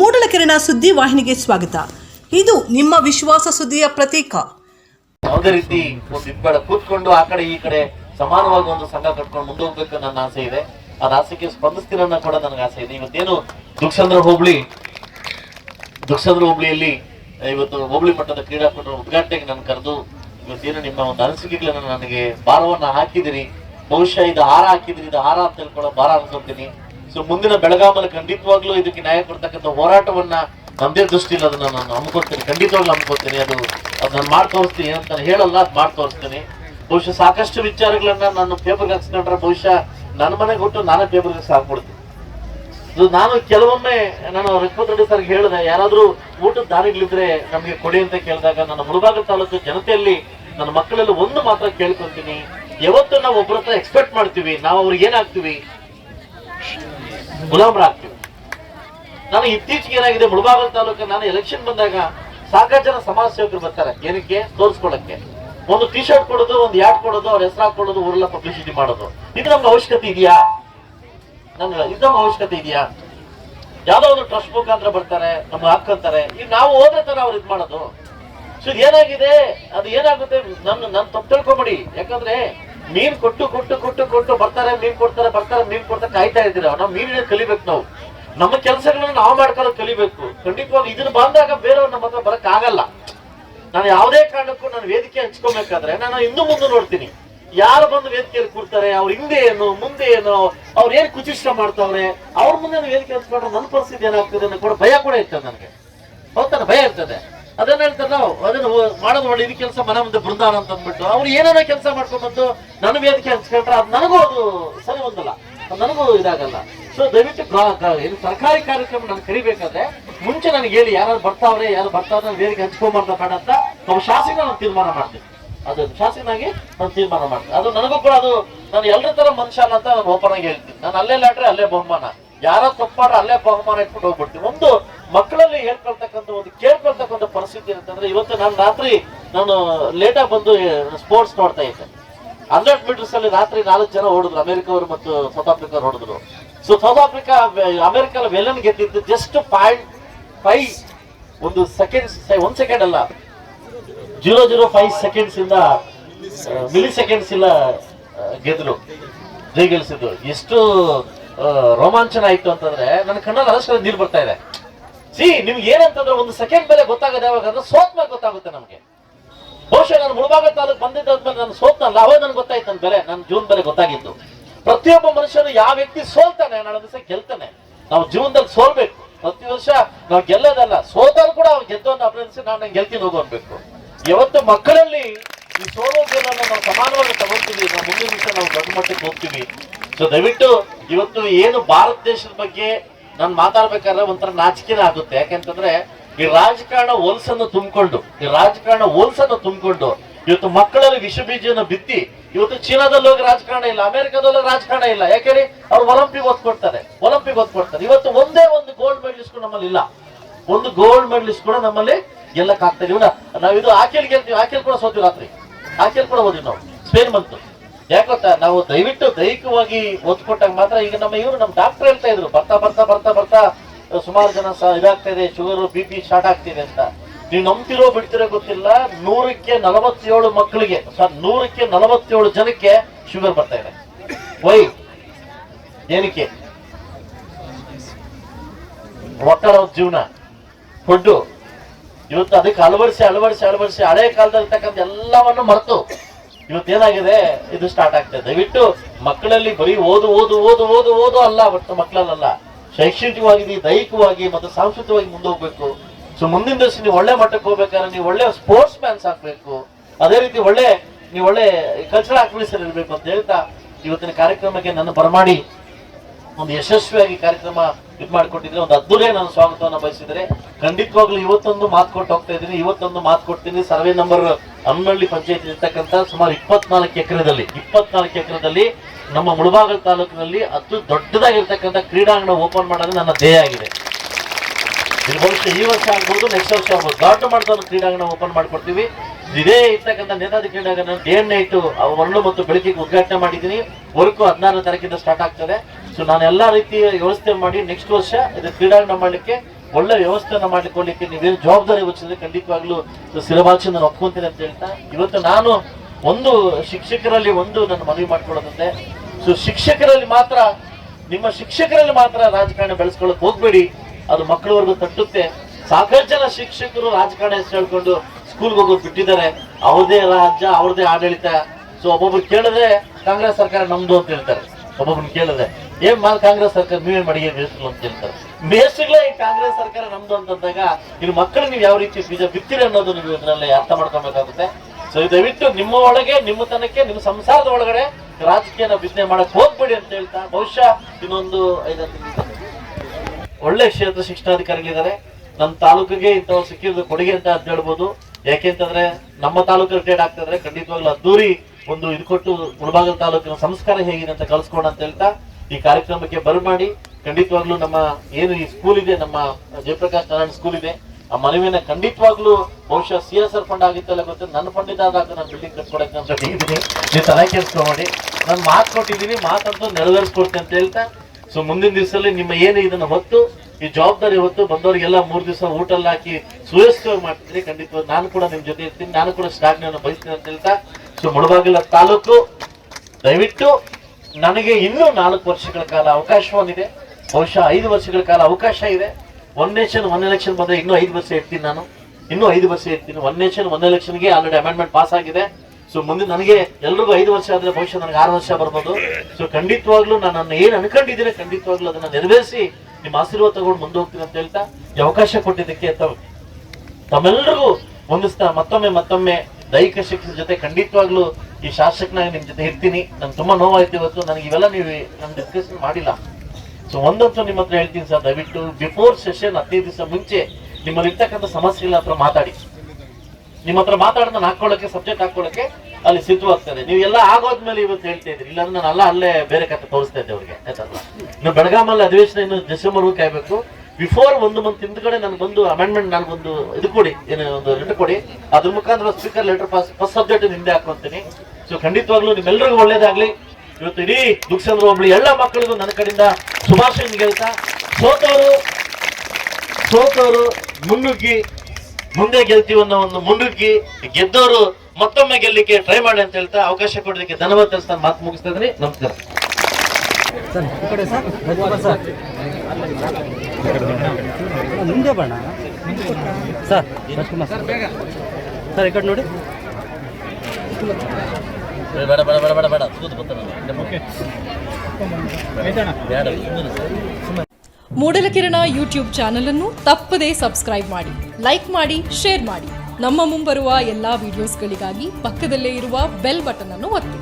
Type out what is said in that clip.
ಮೂಡಲಕೆರೆನ ಸುದ್ದಿ ವಾಹಿನಿಗೆ ಸ್ವಾಗತ. ಇದು ನಿಮ್ಮ ವಿಶ್ವಾಸ ಸುದ್ದಿಯ ಪ್ರತೀಕ. ಯಾವುದೇ ರೀತಿ ಕೂತ್ಕೊಂಡು ಆ ಕಡೆ ಈ ಕಡೆ ಸಮಾನವಾಗಿ ಒಂದು ಸಂಘ ಕಟ್ಕೊಂಡು ಮುಂದೋಗ್ಬೇಕು ನನ್ನ ಆಸೆ ಇದೆ. ಅದ ಆಸೆಗೆ ಸ್ಪಂದಿಸ್ತೀರನ್ನ ಕೂಡ ನನಗೆ ಆಸೆ ಇದೆ. ಇವತ್ತೇನು ದುಕ್ಷಂದ್ರ ಹೋಬಳಿ ದುಕ್ಷಂದ್ರ ಹೋಬಳಿಯಲ್ಲಿ ಇವತ್ತು ಹೋಬಳಿ ಮಟ್ಟದ ಕ್ರೀಡಾಕೂಟದ ಉದ್ಘಾಟನೆಗೆ ನಾನು ಕರೆದು ಇವತ್ತೇನು ನಿಮ್ಮ ಒಂದು ಅನಿಸಿಕೆಗಳನ್ನ ನನಗೆ ಭಾರವನ್ನ ಹಾಕಿದಿರಿ. ಬಹುಶಃ ಇದು ಹಾರ ಹಾಕಿದಿರಿ, ಇದು ಹಾರ ಅಂತ ಹೇಳ್ಕೊಳ್ಳೋ ಭಾರ ಅನ್ಕೊಂತೀನಿ. ಸೊ ಮುಂದಿನ ಬೆಳಗಾಮಲ್ಲಿ ಖಂಡಿತವಾಗ್ಲೂ ಇದಕ್ಕೆ ನ್ಯಾಯ ಕೊಡ್ತಕ್ಕಂಥ ಹೋರಾಟವನ್ನ ನಮ್ದೇ ದೃಷ್ಟಿಯಲ್ಲಿ ಅದನ್ನ ನಾನು ಅಮ್ಕೋತೇನೆ ಖಂಡಿತವಾಗ್ಲೂ ಅಮ್ಕೋತೇನೆ ಅದು ಅದು ನಾನು ಮಾಡಿ ತೋರಿಸ್ತೀನಿ ಅಂತ ಹೇಳಲ್ಲ, ಅದು ಮಾಡಿ ತೋರಿಸ್ತೀನಿ. ಬಹುಶಃ ಸಾಕಷ್ಟು ವಿಚಾರಗಳನ್ನ ನಾನು ಪೇಪರ್ಗೆ ಹಾಕ್ಸ್ಕೊಂಡ್ರೆ ಬಹುಶಃ ನನ್ನ ಮನೆಗೆ ಕೊಟ್ಟು ನಾನೇ ಪೇಪರ್ಗೆ ಹಾಕ್ಬಿಡ್ತೀನಿ. ನಾನು ಕೆಲವೊಮ್ಮೆ ನಾನು ರಘುಪತ್ ರೆಡ್ಡಿ ಸರ್ ಹೇಳಿದೆ, ಯಾರಾದ್ರೂ ಊಟದ ದಾರಿಗಳಿದ್ರೆ ನಮಗೆ ಕೊಡಿ ಅಂತ ಕೇಳಿದಾಗ ನನ್ನ ಮುಳಬಾಗ ತಾಲೂಕು ಜನತೆಯಲ್ಲಿ ನನ್ನ ಮಕ್ಕಳೆಲ್ಲ ಒಂದು ಮಾತ್ರ ಕೇಳ್ಕೊಂತೀನಿ. ಯಾವತ್ತು ನಾವು ಒಬ್ಬರ ಹತ್ರ ಎಕ್ಸ್ಪೆಕ್ಟ್ ಮಾಡ್ತೀವಿ, ನಾವು ಅವ್ರಿಗೆ ಏನಾಗ್ತೀವಿ ಗುಲಾಮರಾಗ್ತೀವಿ ನಾನು ಇತ್ತೀಚೆಗೆ ಏನಾಗಿದೆ, ಮುಳಬಾಗಲ ತಾಲೂಕು ನಾನು ಎಲೆಕ್ಷನ್ ಬಂದಾಗ ಸಾಕಷ್ಟು ಜನ ಸಮಾಜ ಸೇವಕರು ಬರ್ತಾರೆ. ಏನಕ್ಕೆ? ತೋರಿಸ್ಕೊಳ್ಳಕ್ಕೆ ಒಂದು ಟಿ ಶರ್ಟ್ ಕೊಡೋದು, ಒಂದು ಯಾಟ್ ಕೊಡೋದು, ಅವ್ರ ಹೆಸರು ಹಾಕೊಡೋದು, ಊರೆಲ್ಲ ಪಬ್ಲಿಸಿಟಿ ಮಾಡೋದು. ಇದು ನಮ್ಗೆ ಅವಶ್ಯಕತೆ ಇದೆಯಾ? ನಮ್ಗೆ ಇದು ನಮ್ಮ ಅವಶ್ಯಕತೆ ಇದೆಯಾ? ಯಾವ್ದೋ ಒಂದು ಟ್ರಸ್ಟ್ ಮುಖಾಂತರ ಬರ್ತಾರೆ, ನಮ್ಗೆ ಹಾಕಂತಾರೆ ಈಗ ನಾವು ಹೋದ್ರೆ ತರ ಅವ್ರು ಇದು ಮಾಡೋದು. ಸೊ ಏನಾಗಿದೆ? ಅದು ಏನಾಗುತ್ತೆ? ನನ್ನ ನನ್ನ ತಪ್ಪು ತಿಳ್ಕೊಬೇಡಿ. ಯಾಕಂದ್ರೆ ಮೀನ್ ಕೊಟ್ಟು ಕೊಟ್ಟು ಕೊಟ್ಟು ಕೊಟ್ಟು ಬರ್ತಾರೆ, ಮೀನ್ ಕೊಡ್ತಾರೆ, ಬರ್ತಾರೆ, ಮೀನ್ ಕೊಡ್ತಾರೆ ಕಾಯ್ತಾ ಇದ್ದೀರ? ನಾವು ಮೀನಿನ ಕಲಿಬೇಕು ನಾವು. ನಮ್ಮ ಕೆಲಸಗಳನ್ನ ನಾವು ಮಾಡ್ಕೊಳ್ಳೋದು ಕಲಿಬೇಕು. ಖಂಡಿತವಾಗಿ ಇದನ್ನ ಬಂದಾಗ ಬೇರೆಯವ್ರು ನಮ್ಮ ಹತ್ರ ಬರಕ್ ಆಗಲ್ಲ ನಾನು ಯಾವುದೇ ಕಾರಣಕ್ಕೂ ನಾನು ವೇದಿಕೆ ಹಂಚ್ಕೊಬೇಕಾದ್ರೆ ನಾನು ಇನ್ನು ಮುಂದೆ ನೋಡ್ತೀನಿ. ಯಾರು ಬಂದು ವೇದಿಕೆಯಲ್ಲಿ ಕೂರ್ತಾರೆ, ಅವ್ರ ಹಿಂದೆ ಏನು, ಮುಂದೆ ಏನು, ಅವ್ರು ಏನ್ ಕುಚಿಷ್ಟ ಮಾಡ್ತಾವ್ರೆ, ಅವ್ರ ಮುಂದೆ ವೇದಿಕೆ ಹಂಚ್ಕೊಂಡ್ರೆ ನನ್ನ ಪರಿಸ್ಥಿತಿ ಏನಾಗ್ತದೆ ಕೂಡ ಭಯ ಕೂಡ ಇರ್ತದೆ ನನಗೆ. ಹೌದಾನ ಭಯ ಇರ್ತದೆ. ಅದನ್ನ ಹೇಳ್ತಾರೆ ನಾವು, ಅದನ್ನ ಮಾಡೋದು ಒಳ್ಳೆ ಇದು ಕೆಲಸ ಮನೆ ಮುಂದೆ ಬೃಂದಾನ ಅಂತ ಅಂದ್ಬಿಟ್ಟು, ಅವ್ರು ಏನೇನೋ ಕೆಲಸ ಮಾಡ್ಕೊಂಡ್ಬಂದು ನನ್ನ ವೇದಿಕೆ ಹಂಚ್ಕೊಂಡ್ರೆ ಅದು ನನಗೂ ಅದು ಸರಿ ಒಂದಲ್ಲ ನನಗೂ ಇದಾಗಲ್ಲ. ಸೊ ದಯವಿಟ್ಟು ಏನು ಸರ್ಕಾರಿ ಕಾರ್ಯಕ್ರಮ ನಾನು ಕರಿಬೇಕಾದ್ರೆ, ಮುಂಚೆ ನನಗೆ ಹೇಳಿ ಯಾರು ಬರ್ತಾವ್ರೆ ಯಾರು ಬರ್ತಾವ್ರೆ, ನಾನು ವೇದಿಕೆ ಹಂಚ್ಕೊಂಬಾರ್ದ ಬೇಡ ಅಂತ ಒಬ್ಬ ಶಾಸಕ ನಾನು ತೀರ್ಮಾನ ಮಾಡ್ತೀನಿ ಅದು ಶಾಸಕನಾಗಿ ನಾನು ತೀರ್ಮಾನ ಮಾಡ್ತೀನಿ ಅದು ನನಗೂ ಕೂಡ ಅದು, ನಾನು ಎಲ್ಲರ ತರ ಮನುಷ್ಯ ಅಂತ ನಾನು ಓಪನ್ ಆಗಿ ಹೇಳ್ತೀನಿ. ನಾನು ಅಲ್ಲೇ ಲಾಟ್ರೆ ಅಲ್ಲೇ ಬಹುಮಾನ. ಯಾರೋ ತಪ್ಪಾಡ್ರೆ ಅಲ್ಲೇ ಬಹುಮಾನ ಇಟ್ಕೊಂಡು ಹೋಗ್ಬಿಡ್ತೀವಿ. ಒಂದು ಮಕ್ಕಳಲ್ಲಿ ಹೇಳ್ಕೊಳ್ತಕ್ಕಂಥ ಒಂದು, ಕೇಳ್ಕೊಳ್ತಕ್ಕಂಥ ಪರಿಸ್ಥಿತಿ ಅಂತಂದ್ರೆ ಇವತ್ತು ನಾನು ರಾತ್ರಿ ನಾನು ಲೇಟಾಗಿ ಬಂದು ಸ್ಪೋರ್ಟ್ಸ್ ನೋಡ್ತಾ ಇದ್ದೆ. ಹಂಡ್ರೆಡ್ ಮೀಟರ್ಸ್ ಅಲ್ಲಿ ರಾತ್ರಿ ನಾಲ್ಕು ಜನ ಓಡಿದ್ರು, ಅಮೆರಿಕ ಅವರು ಮತ್ತು ಸೌತ್ ಆಫ್ರಿಕಾ ಹೊಡೆದ್ರು ಸೊ ಸೌತ್ ಆಫ್ರಿಕಾ ಅಮೆರಿಕ ವೆಲನ್ ಗೆದ್ದಿದ್ದು ಜಸ್ಟ್ ಪಾಯಿಂಟ್ ಫೈವ್ ಒಂದು ಸೆಕೆಂಡ್ಸ್ ಒಂದ್ ಸೆಕೆಂಡ್ ಅಲ್ಲ. ಜೀರೋ ಜೀರೋ ಫೈವ್ ಸೆಕೆಂಡ್ಸ್ ಇಂದ ಮಿಲಿ ಸೆಕೆಂಡ್ಸ್ ಇಲ್ಲ ಗೆದ್ರು ಗೆದ್ರು ಗೆಲ್ಸಿದ್ರು ಎಷ್ಟು ರೋಮಾಂಚನ ಆಯ್ತು ಅಂತಂದ್ರೆ ನನ್ನ ಕಣ್ಣಲ್ಲಿ ಅರಸ್ಕರ ನೀರು ಬರ್ತಾ ಇದೆ. ಸಿ ನಿಮ್ಗೆ ಏನಂತಂದ್ರೆ ಒಂದು ಸೆಕೆಂಡ್ ಬೆಲೆ ಗೊತ್ತಾಗದೆ ಯಾವಾಗ ಸೋತ್ ಮೇಲೆ ಗೊತ್ತಾಗುತ್ತೆ ನಮ್ಗೆ. ಬಹುಶಃ ನಾನು ಮುಳಬಾಗ ತಾಲೂಕು ಬಂದಿದ್ದಾದ್ಮೇಲೆ ನಾನು ಸೋತ್ನಲ್ಲ, ಅವಾಗ ನನ್ಗೆ ಗೊತ್ತಾಯ್ತು ಬೆಲೆ, ನನ್ನ ಜೀವನ ಬೆಲೆ ಗೊತ್ತಾಗಿತ್ತು ಪ್ರತಿಯೊಬ್ಬ ಮನುಷ್ಯನು ಯಾವ ವ್ಯಕ್ತಿ ಸೋಲ್ತಾನೆ, ನಾಳೆ ದಿವಸ ಗೆಲ್ತಾನೆ. ನಾವು ಜೀವನದಲ್ಲಿ ಸೋಲ್ಬೇಕು. ಪ್ರತಿ ವರ್ಷ ನಾವು ಗೆಲ್ಲೋದಲ್ಲ, ಸೋತಾರು ಕೂಡ ಅವ್ನು ಅಂತ ಅಭಿನಂದಿಸಿ ನಾನು ನಂಗೆ ಗೆಲ್ತೀನಿ ಅನ್ಬೇಕು. ಇವತ್ತು ಮಕ್ಕಳಲ್ಲಿ ಈ ಸೋಲೋ ನಾವು ಸಮಾನವಾಗಿ ತಗೊಳ್ತೀವಿ ನಾವು ಮುಂದಿನ ದಿವಸ ನಾವು ದೊಡ್ಡ ಮಟ್ಟಕ್ಕೆ ಹೋಗ್ತೀವಿ. ಸೊ ದಯವಿಟ್ಟು ಇವತ್ತು ಏನು ಭಾರತ ದೇಶದ ಬಗ್ಗೆ ನಾನು ಮಾತಾಡ್ಬೇಕಾದ್ರೆ ಒಂಥರ ನಾಚಿಕೆನೇ ಆಗುತ್ತೆ. ಯಾಕೆಂತಂದ್ರೆ ಈ ರಾಜಕಾರಣ ಹೊಲಸನ್ನು ತುಂಬಿಕೊಂಡು, ಈ ರಾಜಕಾರಣ ಹೊಲಸನ್ನು ತುಂಬಿಕೊಂಡು ಇವತ್ತು ಮಕ್ಕಳಲ್ಲಿ ವಿಷ ಬೀಜನ ಬಿತ್ತಿ ಇವತ್ತು ಚೀನಾದಲ್ಲಿ ಹೋಗಿ ರಾಜಕಾರಣ ಇಲ್ಲ, ಅಮೆರಿಕದಲ್ಲಿ ರಾಜಕಾರಣ ಇಲ್ಲ. ಯಾಕೆಂದ್ರೆ ಅವ್ರು ಒಲಂಪಿಕ್ ಓದ್ಕೊಡ್ತಾರೆ ಕೊಡ್ತಾರೆ ಓದ್ಕೊಡ್ತಾರೆ. ಒತ್ತು ಇವತ್ತು ಒಂದೇ ಒಂದು ಗೋಲ್ಡ್ ಮೆಡಲಿಸ್ಟ್ ನಮ್ಮಲ್ಲಿ ಇಲ್ಲ. ಒಂದು ಗೋಲ್ಡ್ ಮೆಡಲಿಸ್ಟ್ ಕೂಡ ನಮ್ಮಲ್ಲಿ ಗೆಲ್ಲಕ್ ಆಗ್ತಾ ನಾವು ಇದು ಆಕೆಲ್ ಗೆಲ್ತೀವಿ ಆಕೆಲ್ ಕೂಡ ಸೋತೀವಿ ರಾತ್ರಿ. ಆಕೆಲ್ ಕೂಡ ಹೋದ್ವಿ ನಾವು. ಸ್ಪೇನ್ ಬಂತು. ಯಾಕೆ ಗೊತ್ತಾ? ನಾವು ದಯವಿಟ್ಟು ದೈಹಿಕವಾಗಿ ಒತ್ತು ಕೊಟ್ಟಾಗ ಮಾತ್ರ ಈಗ ನಮ್ಮ ಇವರು ನಮ್ಮ ಡಾಕ್ಟರ್ ಹೇಳ್ತಾ ಇದ್ರು, ಬರ್ತಾ ಬರ್ತಾ ಬರ್ತಾ ಬರ್ತಾ, ಸುಮಾರು ಜನ ಸಹ ಇದಾಗ್ತಾ ಇದೆ ಶುಗರು ಬಿ ಪಿ ಸ್ಟಾರ್ಟ್ ಆಗ್ತಿದೆ ಅಂತ. ನೀವು ನಂಬ್ತಿರೋ ಬಿಡ್ತಿರೋ ಗೊತ್ತಿಲ್ಲ, ನೂರಕ್ಕೆ ನಲವತ್ತೇಳು ಮಕ್ಕಳಿಗೆ ಸರ್ ನೂರಕ್ಕೆ ನಲವತ್ತೇಳು ಜನಕ್ಕೆ ಶುಗರ್ ಬರ್ತಾ ಇದೆ. ವೈ? ಏನಕ್ಕೆ? ಒತ್ತಡ ಜೀವನ. ಫುಡ್ಡು. ಇವತ್ತು ಅದಕ್ಕೆ ಅಳವಡಿಸಿ ಅಳವಡಿಸಿ ಅಳವಡಿಸಿ ಹಳೆ ಕಾಲದಲ್ಲಿ ಇರ್ತಕ್ಕಂಥ ಎಲ್ಲವನ್ನು ಮರೆತು. ಇವತ್ತೇನಾಗಿದೆ? ಇದು ಸ್ಟಾರ್ಟ್ ಆಗ್ತದೆ ದಯವಿಟ್ಟು ಮಕ್ಕಳಲ್ಲಿ ಬರೀ ಓದು ಓದು ಓದು ಓದು ಓದು ಅಲ್ಲ ಬಟ್ ಮಕ್ಕಳಲ್ಲ ಶೈಕ್ಷಣಿಕವಾಗಿ, ದೈಹಿಕವಾಗಿ ಮತ್ತು ಸಾಂಸ್ಕೃತಿಕವಾಗಿ ಮುಂದೆ ಹೋಗ್ಬೇಕು. ಸೊ ಮುಂದಿನ ದಿವಸ ನೀವು ಒಳ್ಳೆ ಮಟ್ಟಕ್ಕೆ ಹೋಗ್ಬೇಕಾದ್ರೆ ನೀವು ಒಳ್ಳೆ ಸ್ಪೋರ್ಟ್ಸ್ ಮ್ಯಾನ್ಸ್ ಆಗ್ಬೇಕು. ಅದೇ ರೀತಿ ಒಳ್ಳೆ, ನೀವು ಒಳ್ಳೆ ಕಲ್ಚರಲ್ ಆಕ್ಟಿವಿಟೀಸ್ ಇರಬೇಕು ಅಂತ ಹೇಳ್ತಾ ಇವತ್ತಿನ ಕಾರ್ಯಕ್ರಮಕ್ಕೆ ನನ್ನ ಬರಮಾಡಿ ಒಂದು ಯಶಸ್ವಿಯಾಗಿ ಕಾರ್ಯಕ್ರಮ ಇದು ಮಾಡಿಕೊಟ್ಟಿದ್ರೆ ಒಂದು ಅದ್ದೂರಿಯ ನಾನು ಸ್ವಾಗತವನ್ನು ಬಯಸಿದರೆ ಖಂಡಿತವಾಗ್ಲೂ ಇವತ್ತೊಂದು ಮಾತು ಕೊಟ್ಟು ಹೋಗ್ತಾ ಇದ್ದೀನಿ. ಇವತ್ತೊಂದು ಮಾತು ಕೊಡ್ತೀನಿ. ಸರ್ವೆ ನಂಬರ್ ಹನ್ನಳ್ಳಿ ಪಂಚಾಯತ್ ಇರ್ತಕ್ಕಂಥ ಸುಮಾರು ಇಪ್ಪತ್ನಾಲ್ಕು ಎಕರೆದಲ್ಲಿ ಇಪ್ಪತ್ನಾಲ್ಕು ಎಕರೆದಲ್ಲಿ ನಮ್ಮ ಮುಳಬಾಗಲ್ ತಾಲೂಕಿನಲ್ಲಿ ಅತಿ ದೊಡ್ಡದಾಗಿರ್ತಕ್ಕಂಥ ಕ್ರೀಡಾಂಗಣ ಓಪನ್ ಮಾಡೋದು ನನ್ನ ಧ್ಯೇಯ ಆಗಿದೆ. ಬಹುಶಃ ಈ ವರ್ಷ ಆಗ್ಬೋದು ನೆಕ್ಸ್ಟ್ ವರ್ಷ ಆಗ್ಬೋದು. ದೊಡ್ಡ ಮಟ್ಟದ ಒಂದು ಕ್ರೀಡಾಂಗಣ ಓಪನ್ ಮಾಡ್ಕೊಡ್ತೀವಿ. ಇದೇ ಇರ್ತಕ್ಕಂಥ ನೇತಾಜಿ ಕ್ರೀಡಾಂಗಣ ಡೇ ಅಂಡ್ ನೈಟ್ ಮರಳು ಮತ್ತು ಬೆಳಕಿಗೆ ಉದ್ಘಾಟನೆ ಮಾಡಿದ್ದೀನಿ. ವರ್ಕು ಹದಿನಾರನೇ ತಾರೀಕಿಂದ ಸ್ಟಾರ್ಟ್ ಆಗ್ತದೆ. ಸೊ ನಾನು ಎಲ್ಲಾ ರೀತಿಯ ವ್ಯವಸ್ಥೆ ಮಾಡಿ ನೆಕ್ಸ್ಟ್ ವರ್ಷ ಇದು ಕ್ರೀಡಾಂಗಣ ಮಾಡಲಿಕ್ಕೆ ಒಳ್ಳೆ ವ್ಯವಸ್ಥೆಯನ್ನು ಮಾಡಿಕೊಳ್ಳಿಕ್ಕೆ ನೀವೇನು ಜವಾಬ್ದಾರಿ ವಹಿಸಿದ್ರೆ ಖಂಡಿತವಾಗ್ಲೂ ಸಿರಭಾಷೆ ನಾನು ಒಪ್ಕೊಂತೀನಿ ಅಂತ ಹೇಳ್ತಾ, ಇವತ್ತು ನಾನು ಒಂದು ಶಿಕ್ಷಕರಲ್ಲಿ ಒಂದು ನನ್ನ ಮನವಿ ಮಾಡ್ಕೊಳ್ಳೋದಂತೆ ಸೊ ಶಿಕ್ಷಕರಲ್ಲಿ ಮಾತ್ರ, ನಿಮ್ಮ ಶಿಕ್ಷಕರಲ್ಲಿ ಮಾತ್ರ ರಾಜಕಾರಣ ಬೆಳೆಸ್ಕೊಳ್ಳೋಕೆ ಹೋಗ್ಬೇಡಿ, ಅದು ಮಕ್ಕಳವರೆಗೂ ತಟ್ಟುತ್ತೆ. ಸಾಕಷ್ಟು ಜನ ಶಿಕ್ಷಕರು ರಾಜಕಾರಣ ಹೆಸರು ಹೇಳ್ಕೊಂಡು ಸ್ಕೂಲ್ಗೆ ಹೋಗೋದು ಬಿಟ್ಟಿದ್ದಾರೆ. ಅವ್ರದೇ ರಾಜ್ಯ, ಅವ್ರದೇ ಆಡಳಿತ. ಸೊ ಒಬ್ಬೊಬ್ರು ಕೇಳಿದ್ರೆ ಕಾಂಗ್ರೆಸ್ ಸರ್ಕಾರ ನಮ್ದು ಅಂತ ಹೇಳ್ತಾರೆ. ಒಬ್ಬೊಬ್ರನ್ನ ಕೇಳಿದ್ರೆ, ಏನ್ ಮಾಲ್ ಕಾಂಗ್ರೆಸ್ ಸರ್ಕಾರ, ನೀವೇನ್ ಮಾಡಿ ಮೇಸ್ಗಳು ಅಂತ ಮೇಸ್ಗಳೇ ಈ ಕಾಂಗ್ರೆಸ್ ಸರ್ಕಾರ ನಮ್ದು ಅಂತಂದಾಗ ಇನ್ನು ಮಕ್ಕಳು ನೀವು ಯಾವ ರೀತಿ ಬೀಜ ಬಿತ್ತೀರಿ ಅನ್ನೋದು ನೀವು ಇದರಲ್ಲಿ ಅರ್ಥ ಮಾಡ್ಕೊಬೇಕಾಗುತ್ತೆ ಸೊ ದಯವಿಟ್ಟು ನಿಮ್ಮ ಒಳಗೆ, ನಿಮ್ಮ ತನಕ್ಕೆ, ನಿಮ್ಮ ಸಂಸಾರದ ಒಳಗಡೆ ರಾಜಕೀಯನ ಬಿಸ್ನೆ ಮಾಡಕ್ ಹೋಗ್ಬೇಡಿ ಅಂತ ಹೇಳ್ತಾ, ಬಹುಶಃ ಇನ್ನೊಂದು ತಿಂಗಳು ಒಳ್ಳೆ ಕ್ಷೇತ್ರ ಶಿಕ್ಷಣಾಧಿಕಾರಿಗಳಿದ್ದಾರೆ. ನಮ್ಮ ತಾಲೂಕಿಗೆ ಇಂಥ ಸಿಕ್ಕಿರೋದು ಕೊಡುಗೆ ಅಂತ ಅಂತ ಹೇಳ್ಬೋದು. ಯಾಕೆಂತಂದ್ರೆ ನಮ್ಮ ತಾಲೂಕು ರಿಟೈರ್ಡ್ ಆಗ್ತದ್ರೆ ಖಂಡಿತವಾಗ್ಲೂ ಅದ್ದೂರಿ ಒಂದು ಇದು ಕೊಟ್ಟು ಮುಳಬಾಗಲ್ ತಾಲೂಕಿನ ಸಂಸ್ಕಾರ ಹೇಗಿದೆ ಅಂತ ಕಲ್ಸ್ಕೊಣ ಅಂತ ಹೇಳ್ತಾ ಈ ಕಾರ್ಯಕ್ರಮಕ್ಕೆ ಬರಮಾಡಿ ಖಂಡಿತವಾಗ್ಲೂ ನಮ್ಮ ಏನು ಈ ಸ್ಕೂಲ್ ಇದೆ, ನಮ್ಮ ಜಯಪ್ರಕಾಶ್ ನಾರಾಯಣ ಸ್ಕೂಲ್ ಇದೆ. ಆ ಮನವಿನ ಖಂಡಿತವಾಗ್ಲೂ ಬಹುಶಃ ಸಿ ಎಸ್ ಆರ್ ಫಂಡ್ ಆಗಿತ್ತಲ್ಲ ಗೊತ್ತ? ನನ್ನ ಫಂಡ್ ಇದ್ದಾಗ ನಾನು ಬಿಲ್ಡಿಂಗ್ ಕಟ್ಕೊಡಕ್ಕೆ ಅಂತ ಇದ್ದೀನಿ. ನೀವು ತಲೆ ಕೆಲ್ಸ್ಕೊಂಡಿ ನಾನು ಮಾತು ಕೊಟ್ಟಿದ್ದೀನಿ, ಮಾತಂತೂ ನೆರವೇರಿಸ್ಕೊಡ್ತೀನಿ ಅಂತ ಹೇಳ್ತಾ. ಸೊ ಮುಂದಿನ ದಿವಸದಲ್ಲಿ ನಿಮ್ಮ ಏನು ಇದನ್ನ ಹೊತ್ತು, ಈ ಜವಾಬ್ದಾರಿ ಹೊತ್ತು ಬಂದವರಿಗೆಲ್ಲ ಮೂರು ದಿವಸ ಊಟಲ್ಲಿ ಹಾಕಿ ಸುವ್ಯವಸ್ಥೆ ಮಾಡ್ತೀನಿ ಖಂಡಿತವಾಗಿ ನಾನು ಕೂಡ ನಿಮ್ಮ ಜೊತೆ ಇರ್ತೀನಿ, ನಾನು ಕೂಡ ಶ್ಲಾಘನೆಯನ್ನು ಬಯಸ್ತೀನಿ ಅಂತ ಹೇಳ್ತಾ. ಸೊ ಮುಳಬಾಗಿಲ ತಾಲೂಕು, ದಯವಿಟ್ಟು ನನಗೆ ಇನ್ನೂ ನಾಲ್ಕು ವರ್ಷಗಳ ಕಾಲ ಅವಕಾಶವನ್ನಿದೆ ಬಹುಶಃ ಐದು ವರ್ಷಗಳ ಕಾಲ ಅವಕಾಶ ಇದೆ. ಒನ್ ನೇಷನ್ ಒನ್ ಎಲೆಕ್ಷನ್ ಬಂದ್ರೆ ಇನ್ನೂ ಐದು ವರ್ಷ ಇರ್ತೀನಿ ನಾನು. ಇನ್ನೂ ಐದು ವರ್ಷ ಇರ್ತೀನಿ. ಒನ್ ನೇಷನ್ ಒನ್ ಎಲೆಕ್ಷನ್ಗೆ ಆಲ್ರೆಡಿ ಅಮೆಂಡ್ಮೆಂಟ್ ಪಾಸ್ ಆಗಿದೆ. ಸೊ ಮುಂದೆ ನನಗೆ ಎಲ್ರಿಗೂ ಐದು ವರ್ಷ ಆದ್ರೆ ಬಹುಶಃ ನನಗೆ ಆರು ವರ್ಷ ಬರ್ಬೋದು. ಸೊ ಖಂಡಿತವಾಗ್ಲೂ ನಾನು ಏನು ಅನ್ಕೊಂಡಿದ್ದೀನಿ ಖಂಡಿತವಾಗ್ಲೂ ಅದನ್ನ ನೆರವೇರಿಸಿ ನಿಮ್ಮ ಆಶೀರ್ವಾದ ತಗೊಂಡು ಮುಂದೆ ಹೋಗ್ತೀನಿ ಅಂತ ಹೇಳ್ತಾ ಈ ಅವಕಾಶ ಕೊಟ್ಟಿದ್ದಕ್ಕೆ ತಮ್ಮೆಲ್ಲರಿಗೂ ಒಂದಿಸ್ತಾ ಮತ್ತೊಮ್ಮೆ ಮತ್ತೊಮ್ಮೆ ದೈಹಿಕ ಶಿಕ್ಷಣ ಜೊತೆ ಖಂಡಿತವಾಗ್ಲೂ ಈ ಶಾಸಕನಾಗಿ ನಿಮ್ ಜೊತೆ ಇರ್ತೀನಿ. ನಂಗೆ ತುಂಬಾ ನೋವಾಯ್ತು ಇವತ್ತು. ನನಗೆ ಇವೆಲ್ಲ ನೀವು ನಾನು ಡಿಸ್ಕಷನ್ ಮಾಡಿಲ್ಲ. ಸೊ ಒಂದಂತೂ ನಿಮ್ಮ ಹತ್ರ ಹೇಳ್ತೀನಿ ಸರ್. ದಯವಿಟ್ಟು ಬಿಫೋರ್ ಸೆಷನ್ ಹದಿನೈದು ದಿವಸ ಮುಂಚೆ ನಿಮ್ಮಲ್ಲಿ ಇರ್ತಕ್ಕಂಥ ಸಮಸ್ಯೆಗಳ ಹತ್ರ ಮಾತಾಡಿ. ನಿಮ್ಮ ಹತ್ರ ಮಾತಾಡೋದನ್ನ ಹಾಕೊಳ್ಳಕ್ಕೆ ಸಬ್ಜೆಕ್ಟ್ ಹಾಕೊಳ್ಳಕ್ಕೆ ಅಲ್ಲಿ ಸಿದ್ಧವಾಗ್ತದೆ. ನೀವು ಎಲ್ಲ ಆಗೋದ್ಮೇಲೆ ಇವತ್ತು ಹೇಳ್ತಾ ಇದ್ರಿ ಇಲ್ಲಾಂದ್ರೆ ನಾನು ಅಲ್ಲ ಅಲ್ಲೇ ಬೇರೆ ಕತೆ ತೋರಿಸ್ತಾ ಇದ್ದೆ ಅವ್ರಿಗೆ. ಆಯ್ತಲ್ಲ ಇನ್ನು ಬೆಳಗಾಮಲ್ಲಿ ಅಧಿವೇಶನ ಇನ್ನು ಡಿಸೆಂಬರ್ಗೂ ಕಾಯ್ಬೇಕು ಬಿಫೋರ್ ಒಂದು ಮಂತ್ ಹಿಂದ್ಗಡೆ ನನಗೊಂದು ಅಮೆಂಡ್ಮೆಂಟ್ ನನಗೊಂದು ಇದು ಕೊಡಿ, ಏನು ಒಂದು ಲೆಟರ್ ಕೊಡಿ. ಅದ್ರ ಮುಖಾಂತರ speaker letter pass first subject ಹಿಂದೆ ಹಾಕೊಂತೀನಿ ಸೊ ಖಂಡಿತವಾಗ್ಲೂ ನಿಮ್ಮೆಲ್ಲರಿಗೂ ಒಳ್ಳೇದಾಗ್ಲಿ. ಇವತ್ತು ಇಡೀ ದುಕ್ಸಂದ್ರ ಹೋಬಳಿ ಎಲ್ಲ ಮಕ್ಕಳಿಗೂ ನನ್ನ ಕಡೆಯಿಂದ ಶುಭಾಶಯ ಹೇಳ್ತಾ ಸೋತವರು ಸೋತವರು ಮುನ್ನುಗ್ಗಿ, ಮುಂದೆ ಗೆಲ್ತೀವಿ ಅನ್ನೋ ಒಂದು ಮುನ್ನುಗ್ಗಿ ಗೆದ್ದವರು ಮತ್ತೊಮ್ಮೆ ಗೆಲ್ಲಿಕ್ಕೆ ಟ್ರೈ ಮಾಡಿ ಅಂತ ಹೇಳ್ತಾ ಅವಕಾಶ ಕೊಡೋದಕ್ಕೆ ಧನ್ಯವಾದ ಮಾತು ಮುಗಿಸ್ತಾ ಇದ್ದೀನಿ. ನಮಸ್ಕಾರ. ಸರ್ ಈ ಕಡೆ ಸರ್ ಸರ್. ಮುಂದೆ ಬಣ್ಣ ಸರ್ ರವಿಕುಮಾರ್ ಸರ್ ಸರ್ ಈ ಕಡೆ ನೋಡಿ. ಬೇಡ ಬೇಡ ಬೇಡ ಬೇಡ ಬೇಡ. ಮೂಡಲಕಿರಣ ಯೂಟ್ಯೂಬ್ ಚಾನಲ್ ಅನ್ನು ತಪ್ಪದೇ ಸಬ್ಸ್ಕ್ರೈಬ್ ಮಾಡಿ ಲೈಕ್ ಮಾಡಿ ಶೇರ್ ಮಾಡಿ. ನಮ್ಮ ಮುಂಬರುವ ಎಲ್ಲಾ ವಿಡಿಯೋಸ್ಗಳಿಗಾಗಿ ಪಕ್ಕದಲ್ಲೇ ಇರುವ ಬೆಲ್ ಬಟನ್ ಅನ್ನು ಒತ್ತಿ.